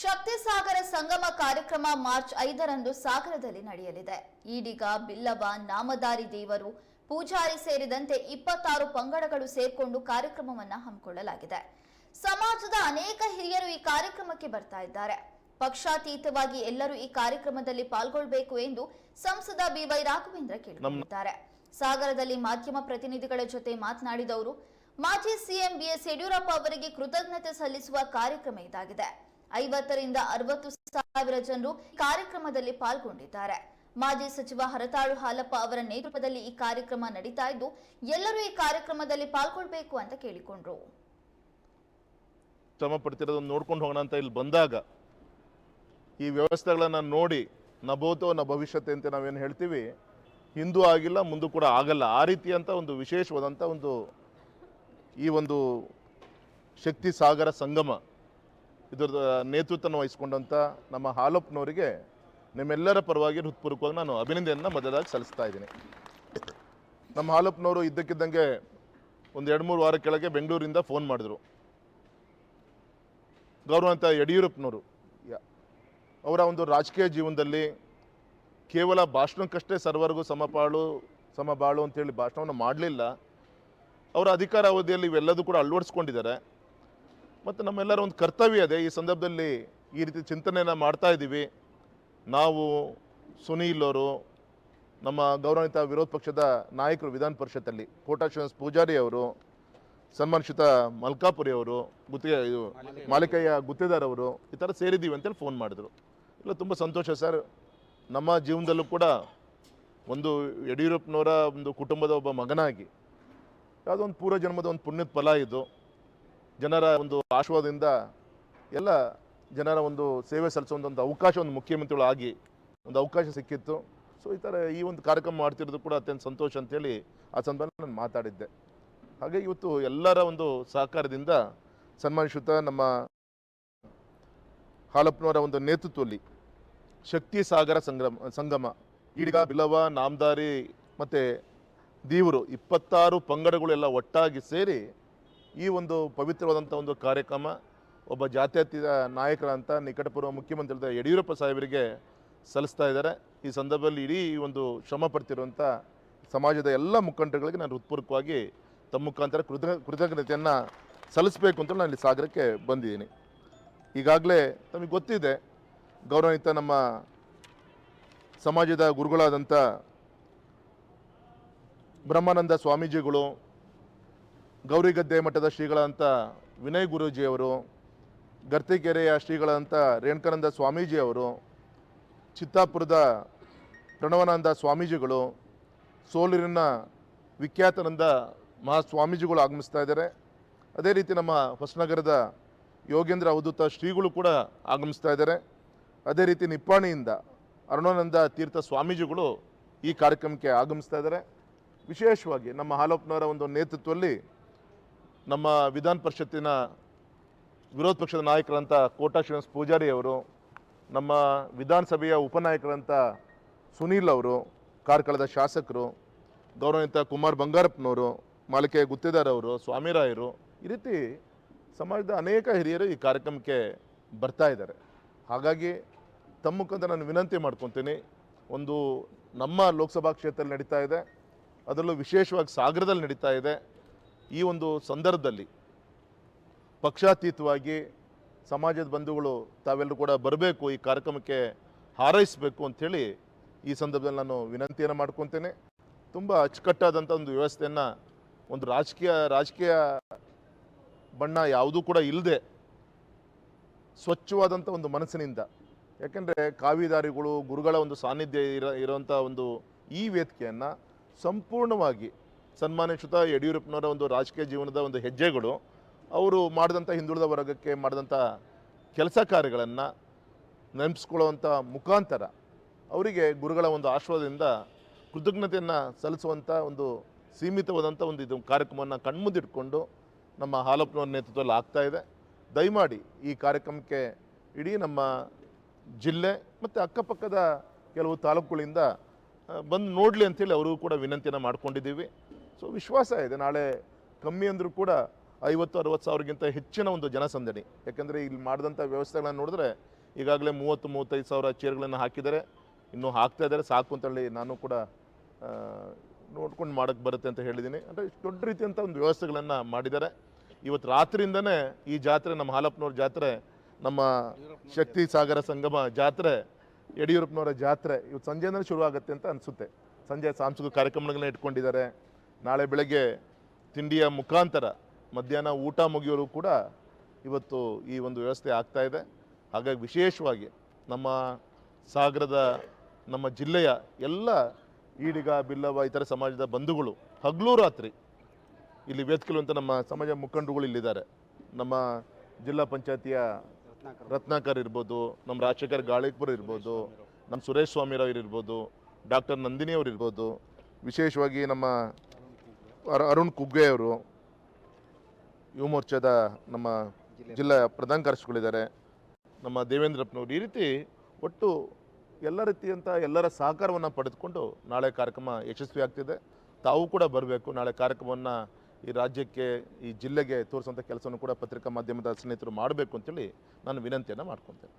ಶಕ್ತಿ ಸಾಗರ ಸಂಗಮ ಕಾರ್ಯಕ್ರಮ ಮಾರ್ಚ್ ಐದರಂದು ಸಾಗರದಲ್ಲಿ ನಡೆಯಲಿದೆ. ಈಡಿಗ ಬಿಲ್ಲವ, ನಾಮದಾರಿ ದೇವರು, ಪೂಜಾರಿ ಸೇರಿದಂತೆ ಇಪ್ಪತ್ತಾರು ಪಂಗಡಗಳು ಸೇರ್ಕೊಂಡು ಕಾರ್ಯಕ್ರಮವನ್ನ ಹಮ್ಮಿಕೊಳ್ಳಲಾಗಿದೆ. ಸಮಾಜದ ಅನೇಕ ಹಿರಿಯರು ಈ ಕಾರ್ಯಕ್ರಮಕ್ಕೆ ಬರ್ತಾ ಇದ್ದಾರೆ. ಪಕ್ಷಾತೀತವಾಗಿ ಎಲ್ಲರೂ ಈ ಕಾರ್ಯಕ್ರಮದಲ್ಲಿ ಪಾಲ್ಗೊಳ್ಳಬೇಕು ಎಂದು ಸಂಸದ ಬಿವೈ ರಾಘವೇಂದ್ರ ಕೇಳಿದ್ದಾರೆ ಸಾಗರದಲ್ಲಿ ಮಾಧ್ಯಮ ಪ್ರತಿನಿಧಿಗಳ ಜೊತೆ ಮಾತನಾಡಿದವರು, ಮಾಜಿ ಸಿಎಂ ಬಿಎಸ್ ಯಡಿಯೂರಪ್ಪ ಅವರಿಗೆ ಕೃತಜ್ಞತೆ ಸಲ್ಲಿಸುವ ಕಾರ್ಯಕ್ರಮ ಇದಾಗಿದೆ. ಐವತ್ತರಿಂದ ಅರವತ್ತು ಸಾವಿರ ಜನರು ಕಾರ್ಯಕ್ರಮದಲ್ಲಿ ಪಾಲ್ಗೊಂಡಿದ್ದಾರೆ. ಮಾಜಿ ಸಚಿವ ಹರತಾಳು ಹಾಲಪ್ಪ ಅವರ ನೇತೃತ್ವದಲ್ಲಿ ಈ ಕಾರ್ಯಕ್ರಮ ನಡೀತಾ ಇದ್ದು, ಎಲ್ಲರೂ ಈ ಕಾರ್ಯಕ್ರಮದಲ್ಲಿ ಪಾಲ್ಗೊಳ್ಬೇಕು ಅಂತ ಕೇಳಿಕೊಂಡ್ರು. ಶ್ರಮ ಪಡ್ತಿರೋದನ್ನು ನೋಡ್ಕೊಂಡು ಹೋಗೋಣ ಅಂತ ಇಲ್ಲಿ ಬಂದಾಗ, ಈ ವ್ಯವಸ್ಥೆಗಳನ್ನು ನೋಡಿ ನಭೋತೋ ನ ಭವಿಷ್ಯತೆ ಅಂತ ನಾವೇನು ಹೇಳ್ತೀವಿ, ಹಿಂದೂ ಆಗಿಲ್ಲ, ಮುಂದೆ ಕೂಡ ಆಗಲ್ಲ. ಆ ರೀತಿಯಂಥ ಒಂದು ವಿಶೇಷವಾದಂಥ ಒಂದು ಈ ಒಂದು ಶಕ್ತಿ ಸಾಗರ ಸಂಗಮ ಇದರ ನೇತೃತ್ವನ ವಹಿಸ್ಕೊಂಡಂಥ ನಮ್ಮ ಹಾಲಪ್ಪನವರಿಗೆ ನಿಮ್ಮೆಲ್ಲರ ಪರವಾಗಿ ಹೃತ್ಪೂರ್ವಕವಾಗಿ ನಾನು ಅಭಿನಂದನೆಯನ್ನು ಮೊದಲಾಗಿ ಸಲ್ಲಿಸ್ತಾ ಇದ್ದೀನಿ. ನಮ್ಮ ಹಾಲಪ್ಪನವರು ಇದ್ದಕ್ಕಿದ್ದಂಗೆ ಒಂದು ಎರಡು ಮೂರು ವಾರ ಕೆಳಗೆ ಬೆಂಗಳೂರಿಂದ ಫೋನ್ ಮಾಡಿದ್ರು. ಗೌರವಂತ ಯಡಿಯೂರಪ್ಪನವರು. ಅವರ ಒಂದು ರಾಜಕೀಯ ಜೀವನದಲ್ಲಿ ಕೇವಲ ಭಾಷಣಕ್ಕಷ್ಟೇ ಸರ್ವರಿಗೂ ಸಮಪಾಳು, ಸಮಬಾಳು ಅಂತೇಳಿ ಭಾಷಣವನ್ನು ಮಾಡಲಿಲ್ಲ. ಅವರ ಅಧಿಕಾರ ಅವಧಿಯಲ್ಲಿ ಇವೆಲ್ಲದೂ ಕೂಡ ಅಳವಡಿಸ್ಕೊಂಡಿದ್ದಾರೆ. ಮತ್ತು ನಮ್ಮೆಲ್ಲರ ಒಂದು ಕರ್ತವ್ಯ ಇದೆ ಈ ಸಂದರ್ಭದಲ್ಲಿ ಈ ರೀತಿ ಚಿಂತನೆಯನ್ನು ಮಾಡ್ತಾ ಇದ್ದೀವಿ. ನಾವು ಸುನೀಲ್ ಅವರು ನಮ್ಮ ಗೌರವಾನ್ವಿತ ವಿರೋಧ ಪಕ್ಷದ ನಾಯಕರು ವಿಧಾನ ಪರಿಷತ್ತಲ್ಲಿ ಕೋಟಾ ಶ್ರೀನಿವಾಸ ಪೂಜಾರಿ ಅವರು ಸನ್ಮಾನಿತ ಮಲ್ಕಾಪುರಿ ಅವರು ಗುತ್ತಿಗೆ ಇದು ಮಾಲಿಕಯ್ಯ. ಗುತ್ತೇದಾರ್ ಅವರು ಈ ಥರ ಸೇರಿದ್ದೀವಿ ಅಂತೇಳಿ ಫೋನ್ ಮಾಡಿದ್ರು. ಇಲ್ಲ ತುಂಬ ಸಂತೋಷ ಸರ್. ನಮ್ಮ ಜೀವನದಲ್ಲೂ ಕೂಡ ಒಂದು ಯಡಿಯೂರಪ್ಪನವರ ಒಂದು ಕುಟುಂಬದ ಒಬ್ಬ ಮಗನಾಗಿ ಯಾವುದೋ ಒಂದು ಪೂರ್ವ ಜನ್ಮದ ಒಂದು ಪುಣ್ಯದ ಫಲ ಇದು. ಜನರ ಒಂದು ಆಶೀರ್ವಾದದಿಂದ ಎಲ್ಲ ಜನರ ಒಂದು ಸೇವೆ ಸಲ್ಲಿಸುವಂಥ ಅವಕಾಶ ಒಂದು ಮುಖ್ಯಮಂತ್ರಿಗಳು ಆಗಿ ಒಂದು ಅವಕಾಶ ಸಿಕ್ಕಿತ್ತು. ಸೊ ಈ ಥರ ಈ ಒಂದು ಕಾರ್ಯಕ್ರಮ ಮಾಡ್ತಿರೋದು ಕೂಡ ಅತ್ಯಂತ ಸಂತೋಷ ಅಂತೇಳಿ ಆ ಸಂದರ್ಭ ನಾನು ಮಾತಾಡಿದ್ದೆ. ಹಾಗೆ ಇವತ್ತು ಎಲ್ಲರ ಒಂದು ಸಹಕಾರದಿಂದ ಸನ್ಮಾನಿಸುತ್ತಾ ನಮ್ಮ ಹಾಲಪ್ಪನವರ ಒಂದು ನೇತೃತ್ವದಲ್ಲಿ ಶಕ್ತಿ ಸಾಗರ ಸಂಗ್ರಮ, ಸಂಗಮ, ಈಡಿಗ ಬಿಲವ ನಾಮದಾರಿ ಮತ್ತು ದೀವರು ಇಪ್ಪತ್ತಾರು ಪಂಗಡಗಳೆಲ್ಲ ಒಟ್ಟಾಗಿ ಸೇರಿ ಈ ಒಂದು ಪವಿತ್ರವಾದಂಥ ಒಂದು ಕಾರ್ಯಕ್ರಮ ಒಬ್ಬ ಜಾತ್ಯತೀತ ನಾಯಕರಂತ ನಿಕಟಪೂರ್ವ ಮುಖ್ಯಮಂತ್ರಿ ಯಡಿಯೂರಪ್ಪ ಸಾಹೇಬರಿಗೆ ಸಲ್ಲಿಸ್ತಾ ಇದ್ದಾರೆ. ಈ ಸಂದರ್ಭದಲ್ಲಿ ಇಡೀ ಒಂದು ಶ್ರಮ ಪಡ್ತಿರುವಂಥ ಸಮಾಜದ ಎಲ್ಲ ಮುಖಂಡರುಗಳಿಗೆ ನಾನು ಹೃತ್ಪೂರ್ವಕವಾಗಿ ತಮ್ಮ ಮುಖಾಂತರ ಕೃತ ಕೃತಜ್ಞತೆಯನ್ನು ಸಲ್ಲಿಸಬೇಕು ಅಂತ ನಾನು ಇಲ್ಲಿ ಸಾಗರಕ್ಕೆ ಬಂದಿದ್ದೀನಿ. ಈಗಾಗಲೇ ತಮಗೆ ಗೊತ್ತಿದೆ, ಗೌರವಾನ್ವಿತ ನಮ್ಮ ಸಮಾಜದ ಗುರುಗಳಾದಂಥ ಬ್ರಹ್ಮಾನಂದ ಸ್ವಾಮೀಜಿಗಳು ಗೌರಿಗದ್ದೆ ಮಠದ ಶ್ರೀಗಳಂತ ವಿನಯ್ ಗುರೂಜಿಯವರು ಗರ್ತಿಕೆರೆಯ ಶ್ರೀಗಳಂತ ರೇಣುಕಾನಂದ ಸ್ವಾಮೀಜಿಯವರು, ಚಿತ್ತಾಪುರದ ಪ್ರಣವನಂದ ಸ್ವಾಮೀಜಿಗಳು, ಸೋಲೂರಿನ ವಿಖ್ಯಾತನಂದ ಮಹಾ ಸ್ವಾಮೀಜಿಗಳು ಆಗಮಿಸ್ತಾ ಇದ್ದಾರೆ. ಅದೇ ರೀತಿ ನಮ್ಮ ಹೊಸನಗರದ ಯೋಗೇಂದ್ರ ಅವಧೂತ ಶ್ರೀಗಳು ಕೂಡ ಆಗಮಿಸ್ತಾ ಇದ್ದಾರೆ. ಅದೇ ರೀತಿ ನಿಪ್ಪಾಣಿಯಿಂದ ಅರುಣಾನಂದ ತೀರ್ಥ ಸ್ವಾಮೀಜಿಗಳು ಈ ಕಾರ್ಯಕ್ರಮಕ್ಕೆ ಆಗಮಿಸ್ತಾ ಇದ್ದಾರೆ. ವಿಶೇಷವಾಗಿ ನಮ್ಮ ಹಾಲಪ್ಪನವರ ಒಂದು ನೇತೃತ್ವದಲ್ಲಿ ನಮ್ಮ ವಿಧಾನ ಪರಿಷತ್ತಿನ ವಿರೋಧ ಪಕ್ಷದ ನಾಯಕರಂತ ಕೋಟಾ ಶ್ರೀನಿವಾಸ ಪೂಜಾರಿ ಅವರು, ನಮ್ಮ ವಿಧಾನಸಭೆಯ ಉಪನಾಯಕರಂತ ಸುನೀಲ್ ಅವರು, ಕಾರ್ಕಳದ ಶಾಸಕರು, ಗೌರವಾನ್ವಿತ ಕುಮಾರ್ ಬಂಗಾರಪ್ಪನವರು, ಮಾಲಿಕೆ ಗುತ್ತಿದಾರವರು ಸ್ವಾಮಿರಾಯರು ಈ ರೀತಿ ಸಮಾಜದ ಅನೇಕ ಹಿರಿಯರು ಈ ಕಾರ್ಯಕ್ರಮಕ್ಕೆ ಬರ್ತಾ ಇದ್ದಾರೆ. ಹಾಗಾಗಿ ತಮ್ಮ ಮುಖಾಂತರ ನಾನು ವಿನಂತಿ ಮಾಡ್ಕೊತೀನಿ, ಒಂದು ನಮ್ಮ ಲೋಕಸಭಾ ಕ್ಷೇತ್ರದಲ್ಲಿ ನಡೀತಾ ಇದೆ, ಅದರಲ್ಲೂ ವಿಶೇಷವಾಗಿ ಸಾಗರದಲ್ಲಿ ನಡೀತಾ ಇದೆ ಈ ಒಂದು ಸಂದರ್ಭದಲ್ಲಿ ಪಕ್ಷಾತೀತವಾಗಿ ಸಮಾಜದ ಬಂಧುಗಳು ತಾವೆಲ್ಲರೂ ಕೂಡ ಬರಬೇಕು, ಈ ಕಾರ್ಯಕ್ರಮಕ್ಕೆ ಹಾರೈಸಬೇಕು ಅಂಥೇಳಿ ಈ ಸಂದರ್ಭದಲ್ಲಿ ನಾನು ವಿನಂತಿಯನ್ನು ಮಾಡ್ಕೊತೇನೆ. ತುಂಬ ಅಚ್ಚುಕಟ್ಟಾದಂಥ ಒಂದು ವ್ಯವಸ್ಥೆಯನ್ನು, ಒಂದು ರಾಜಕೀಯ ರಾಜಕೀಯ ಬಣ್ಣ ಯಾವುದೂ ಕೂಡ ಇಲ್ಲದೆ ಸ್ವಚ್ಛವಾದಂಥ ಒಂದು ಮನಸ್ಸಿನಿಂದ, ಯಾಕೆಂದರೆ ಕಾವಿದಾರಿಗಳು, ಗುರುಗಳ ಒಂದು ಸಾನ್ನಿಧ್ಯ ಇರೋ ಇರೋವಂಥ ಒಂದು ಈ ವೇದಿಕೆಯನ್ನು ಸಂಪೂರ್ಣವಾಗಿ ಸನ್ಮಾನಿಸುತ್ತ ಯಡಿಯೂರಪ್ಪನವರ ಒಂದು ರಾಜಕೀಯ ಜೀವನದ ಒಂದು ಹೆಜ್ಜೆಗಳು. ಅವರು ಮಾಡಿದಂಥ ಹಿಂದುಳಿದ ವರ್ಗಕ್ಕೆ ಮಾಡಿದಂಥ ಕೆಲಸ ಕಾರ್ಯಗಳನ್ನು ನೆನಪಿಸ್ಕೊಳ್ಳುವಂಥ ಮುಖಾಂತರ ಅವರಿಗೆ ಗುರುಗಳ ಒಂದು ಆಶ್ರಯದಿಂದ ಕೃತಜ್ಞತೆಯನ್ನು ಸಲ್ಲಿಸುವಂಥ ಒಂದು ಸೀಮಿತವಾದಂಥ ಒಂದು ಇದು ಕಾರ್ಯಕ್ರಮವನ್ನು ಕಣ್ಮುಂದಿಟ್ಕೊಂಡು ನಮ್ಮ ಹಾಲಪ್ಪನವರ ನೇತೃತ್ವದಲ್ಲಿ ಆಗ್ತಾ ಇದೆ. ದಯಮಾಡಿ ಈ ಕಾರ್ಯಕ್ರಮಕ್ಕೆ ಇಡೀ ನಮ್ಮ ಜಿಲ್ಲೆ ಮತ್ತು ಅಕ್ಕಪಕ್ಕದ ಕೆಲವು ತಾಲೂಕುಗಳಿಂದ ಬಂದು ನೋಡಲಿ ಅಂತೇಳಿ ಅವರಿಗೂ ಕೂಡ ವಿನಂತಿಯನ್ನು ಮಾಡ್ಕೊಂಡಿದ್ದೀವಿ. ಸೊ ವಿಶ್ವಾಸ ಇದೆ. ನಾಳೆ ಕಮ್ಮಿ ಅಂದರೂ ಕೂಡ ಐವತ್ತು, ಅರವತ್ತು ಸಾವಿರಕ್ಕಿಂತ ಹೆಚ್ಚಿನ ಒಂದು ಜನಸಂದಣಿ. ಯಾಕೆಂದರೆ ಇಲ್ಲಿ ಮಾಡಿದಂಥ ವ್ಯವಸ್ಥೆಗಳನ್ನು ನೋಡಿದ್ರೆ ಈಗಾಗಲೇ ಮೂವತ್ತು, ಮೂವತ್ತೈದು ಸಾವಿರ ಚೇರ್ಗಳನ್ನು ಹಾಕಿದ್ದಾರೆ. ಇನ್ನೂ ಹಾಕ್ತಾ ಇದ್ದಾರೆ. ಸಾಕು ಅಂತೇಳಿ ನಾನು ಕೂಡ ನೋಡ್ಕೊಂಡು ಮಾಡೋಕ್ಕೆ ಬರುತ್ತೆ ಅಂತ ಹೇಳಿದ್ದೀನಿ. ಅಂದರೆ ದೊಡ್ಡ ರೀತಿಯಂಥ ಒಂದು ವ್ಯವಸ್ಥೆಗಳನ್ನು ಮಾಡಿದ್ದಾರೆ. ಇವತ್ತು ರಾತ್ರಿಯಿಂದನೇ ಈ ಜಾತ್ರೆ, ನಮ್ಮ ಹಾಲಪ್ಪನವ್ರ ಜಾತ್ರೆ, ನಮ್ಮ ಶಕ್ತಿ ಸಾಗರ ಸಂಗಮ ಜಾತ್ರೆ, ಯಡಿಯೂರಪ್ಪನವರ ಜಾತ್ರೆ, ಇವತ್ತು ಸಂಜೆನೇ ಶುರುವಾಗುತ್ತೆ ಅಂತ ಅನಿಸುತ್ತೆ. ಸಂಜೆ ಸಾಂಸ್ಕೃತಿಕ ಕಾರ್ಯಕ್ರಮಗಳನ್ನ ಇಟ್ಕೊಂಡಿದ್ದಾರೆ. ನಾಳೆ ಬೆಳಗ್ಗೆ ತಿಂಡಿಯ ಮುಖಾಂತರ ಮಧ್ಯಾಹ್ನ ಊಟ ಮುಗಿಯೋರು ಕೂಡ ಇವತ್ತು ಈ ಒಂದು ವ್ಯವಸ್ಥೆ ಆಗ್ತಾ ಇದೆ. ಹಾಗಾಗಿ ವಿಶೇಷವಾಗಿ ನಮ್ಮ ಸಾಗರದ, ನಮ್ಮ ಜಿಲ್ಲೆಯ ಎಲ್ಲ ಈಡಿಗ ಬಿಲ್ಲವ ಇತರ ಸಮಾಜದ ಬಂಧುಗಳು ಹಗಲು ರಾತ್ರಿ ಇಲ್ಲಿ ವೇದಿಕೆಲುವಂಥ ನಮ್ಮ ಸಮಾಜ ಮುಖಂಡರುಗಳು ಇಲ್ಲಿದ್ದಾರೆ. ನಮ್ಮ ಜಿಲ್ಲಾ ಪಂಚಾಯತಿಯ ರತ್ನಾಕರ್ ಇರ್ಬೋದು, ನಮ್ಮ ರಾಜಶೇಖರ್ ಗಾಳಿಪುರ ಇರ್ಬೋದು, ನಮ್ಮ ಸುರೇಶ್ ಸ್ವಾಮಿರವ್ರು ಇರ್ಬೋದು, ಡಾಕ್ಟರ್ ನಂದಿನಿ ಅವ್ರು ಇರ್ಬೋದು. ವಿಶೇಷವಾಗಿ ನಮ್ಮ ಅರುಣ್ ಕುಗ್ಗೆ ಅವರು ಯುವ ಮೋರ್ಚಾದ ನಮ್ಮ ಜಿಲ್ಲಾ ಪ್ರಧಾನ ಕಾರ್ಯದರ್ಶಿಗಳಿದ್ದಾರೆ. ನಮ್ಮ ದೇವೇಂದ್ರಪ್ಪನವರು ಈ ರೀತಿ ಒಟ್ಟು ಎಲ್ಲ ರೀತಿಯಂಥ ಎಲ್ಲರ ಸಹಕಾರವನ್ನು ಪಡೆದುಕೊಂಡು ನಾಳೆ ಕಾರ್ಯಕ್ರಮ ಯಶಸ್ವಿ ಆಗ್ತಿದೆ. ತಾವು ಕೂಡ ಬರಬೇಕು. ನಾಳೆ ಕಾರ್ಯಕ್ರಮವನ್ನು ಈ ರಾಜ್ಯಕ್ಕೆ ಈ ಜಿಲ್ಲೆಗೆ ತೋರಿಸುವಂಥ ಕೆಲಸವನ್ನು ಕೂಡ ಪತ್ರಿಕಾ ಮಾಧ್ಯಮದ ಸ್ನೇಹಿತರು ಮಾಡಬೇಕು ಅಂತೇಳಿ ನಾನು ವಿನಂತಿಯನ್ನು ಮಾಡ್ಕೊತೇನೆ.